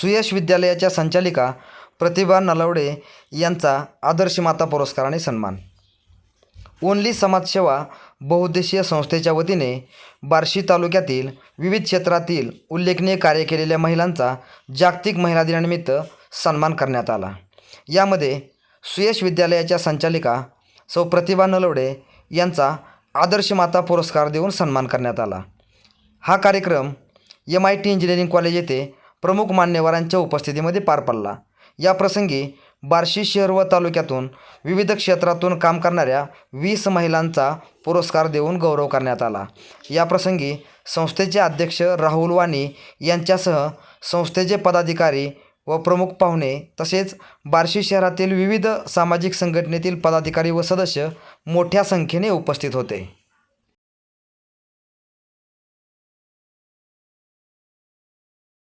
सुयश विद्यालयाच्या संचालिका प्रतिभा नलवडे यांचा आदर्श माता पुरस्काराने सन्मान. ओनली समाजसेवा बहुउद्देशीय संस्थेच्या वतीने बार्शी तालुक्यातील विविध क्षेत्रातील उल्लेखनीय कार्य केलेल्या महिलांचा जागतिक महिला दिनानिमित्त सन्मान करण्यात आला. यामध्ये सुयश विद्यालयाच्या संचालिका सौ प्रतिभा नलवडे यांचा आदर्श माता पुरस्कार देऊन सन्मान करण्यात आला. हा कार्यक्रम M I T engineering college येथे प्रमुख मान्यवरांच्या उपस्थितीमध्ये पार पडला. या प्रसंगी बार्शी शहर व तालुक्यातून विविध क्षेत्रातून काम करणाऱ्या वीस महिलांचा पुरस्कार देऊन गौरव करण्यात आला. या प्रसंगी संस्थेचे अध्यक्ष राहुल वाणी यांच्यासह संस्थेचे पदाधिकारी व प्रमुख पाहुणे तसेच बार्शी शहरातील विविध सामाजिक संघटनेतील पदाधिकारी व सदस्य मोठ्या संख्येने उपस्थित होते.